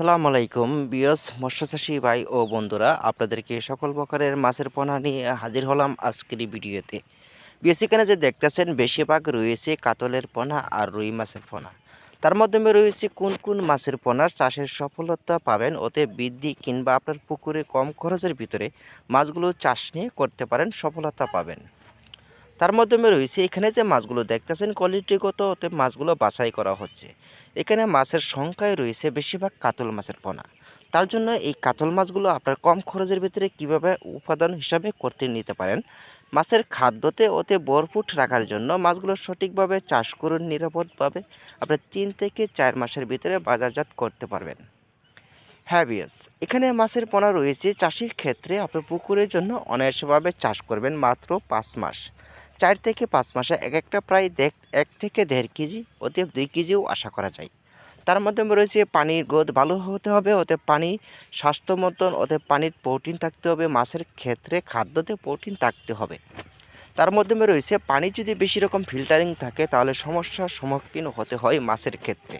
আসসালামু আলাইকুম বিয়স, মৎস্যচাষী ভাই ও বন্ধুরা, আপনাদেরকে সকল প্রকারের মাছের পোনা নিয়ে হাজির হলাম আজকের ভিডিওতে। বিয়স, এখানে যে দেখতেছেন, বেশিরভাগ রয়েছে কাতলের পোনা আর রুই মাছের পোনা। তার মাধ্যমে রয়েছে কোন কোন মাছের পোনার চাষের সফলতা পাবেন, ওতে বৃদ্ধি কিংবা আপনার পুকুরে কম খরচের ভিতরে মাছগুলো চাষ নিয়ে করতে পারেন, সফলতা পাবেন। তার মাধ্যমে রয়েছে এখানে যে মাছগুলো দেখতেছেন কোয়ালিটিগত ওতে মাছগুলো বাছাই করা হচ্ছে। এখানে মাছের সংখ্যায় রয়েছে বেশিরভাগ কাতল মাছের পোনা। তার জন্য এই কাতল মাছগুলো আপনার কম খরচের ভিতরে কীভাবে উপাদান হিসাবে করতে নিতে পারেন? মাছের খাদ্যতে ওতে বরফুট রাখার জন্য মাছগুলো সঠিকভাবে চাষ করুন নিরাপদভাবে আপনার তিন থেকে চার মাসের ভিতরে বাজারজাত করতে পারবেন। হ্যাঁ বিয়াস এখানে মাছের পোনা রয়েছে চাষির ক্ষেত্রে আপনি পুকুরের জন্য অনায়াসভাবে চাষ করবেন মাত্র পাঁচ মাস। চার থেকে পাঁচ মাসে এক একটা প্রায় দেখ এক থেকে দেড় কেজি, অতএব দুই কেজিও আশা করা যায়। তার মাধ্যমে রয়েছে পানির গ্রোথ ভালো হতে হবে ওতে পানি স্বাস্থ্য মতন ওতে পানির প্রোটিন থাকতে হবে, মাছের ক্ষেত্রে খাদ্যতে প্রোটিন থাকতে হবে। তার মাধ্যমে রয়েছে পানি যদি বেশি রকম ফিল্টারিং থাকে, তাহলে সমস্যার সম্মুখীন হতে হয় মাছের ক্ষেত্রে।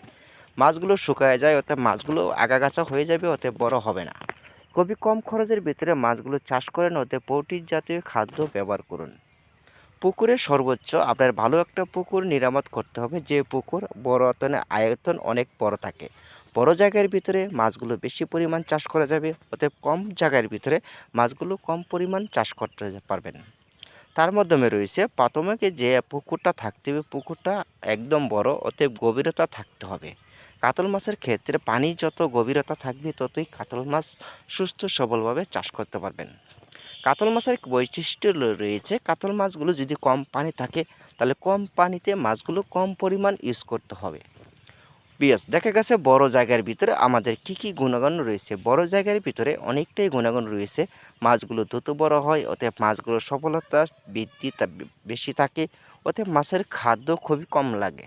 মাছগুলো শুকায় যায় ওতে মাছগুলো আগাগাছা হয়ে যাবে ওতে বড় হবে না। খুবই কম খরচের ভিতরে মাছগুলো চাষ করেন ওতে প্রোটিন জাতীয় খাদ্য ব্যবহার করুন। পুকুরে সর্বোচ্চ আপনার ভালো একটা পুকুর নিরামত করতে হবে। যে পুকুর বড় আয়তনে আয়তন অনেক বড় থাকে। বড় জায়গার ভিতরে মাছগুলো বেশি পরিমাণ চাষ করা যাবে ওতে কম জায়গার ভিতরে মাছগুলো কম পরিমাণ চাষ করতে পারবেন। তার মাধ্যমে রয়েছে প্রাথমিকে যে পুকুরটা থাকতে হবে, পুকুরটা একদম বড় ওতে গভীরতা থাকতে হবে। কাতল মাছের ক্ষেত্রে পানি যত গভীরতা থাকবে, ততই কাতল মাছ সুস্থ সবলভাবে চাষ করতে পারবেন। কাতল মাছের বৈশিষ্ট্য রয়েছে। কাতল মাছগুলো যদি কম পানি থাকে, তাহলে কম পানিতে মাছগুলো কম পরিমাণ ইউজ করতে হবে। বিয়াস, দেখা গেছে বড় জায়গার ভিতরে আমাদের কি কি গুণাগুণ রয়েছে? বড় জায়গার ভিতরে অনেকটাই গুণাগুণ রয়েছে। মাছগুলো দ্রুত বড় হয় ওতে মাছগুলোর সফলতা বৃদ্ধি বেশি থাকে ওতে মাছের খাদ্য খুবই কম লাগে।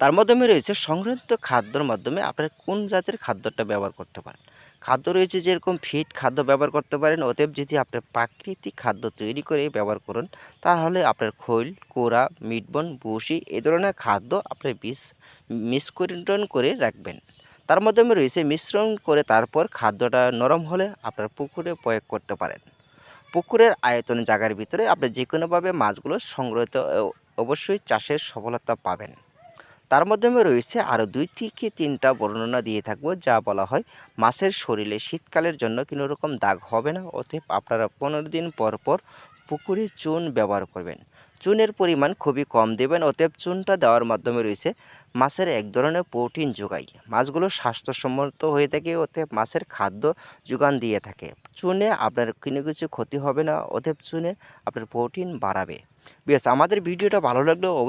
তার মাধ্যমে রয়েছে সংগ্রহিত খাদ্যর মাধ্যমে আপনার কোন জাতের খাদ্যটা ব্যবহার করতে পারেন? খাদ্য রয়েছে যেরকম ফিট খাদ্য ব্যবহার করতে পারেন। অতএব যদি আপনি প্রাকৃতিক খাদ্য তৈরি করে ব্যবহার করুন, তাহলে আপনার খৈল, কোরা, মিটবন বসি এ ধরনের খাদ্য আপনার বিষ মিশ্রণ করে রাখবেন। তার মাধ্যমে রয়েছে মিশ্রণ করে তারপর খাদ্যটা নরম হলে আপনার পুকুরে প্রয়োগ করতে পারেন। পুকুরের আয়তন জায়গার ভিতরে আপনি যে কোনোভাবে মাছগুলো সংগ্রহিত, অবশ্যই চাষের সফলতা পাবেন। তার মাধ্যমে রয়েছে আরও দুই থেকে তিনটা বর্ণনা দিয়ে থাকব, যা বলা হয় মাছের শরীরে শীতকালের জন্য কোনো রকম দাগ হবে না। অতএব আপনারা পনেরো দিন পর পর পুকুরে চুন ব্যবহার করবেন। চুনের পরিমাণ খুবই কম দেবেন। অতএব চুনটা দেওয়ার মাধ্যমে রয়েছে মাছের এক ধরনের প্রোটিন যোগায় মাছগুলো স্বাস্থ্যসম্মত হয়ে থাকে, অতএব মাছের খাদ্য যোগান দিয়ে থাকে। চুনে আপনার কোনো কিছু ক্ষতি হবে না, অতএব চুনে আপনার প্রোটিন বাড়াবে। বেশ আমাদের ভিডিওটা ভালো লাগলেও অবশ্যই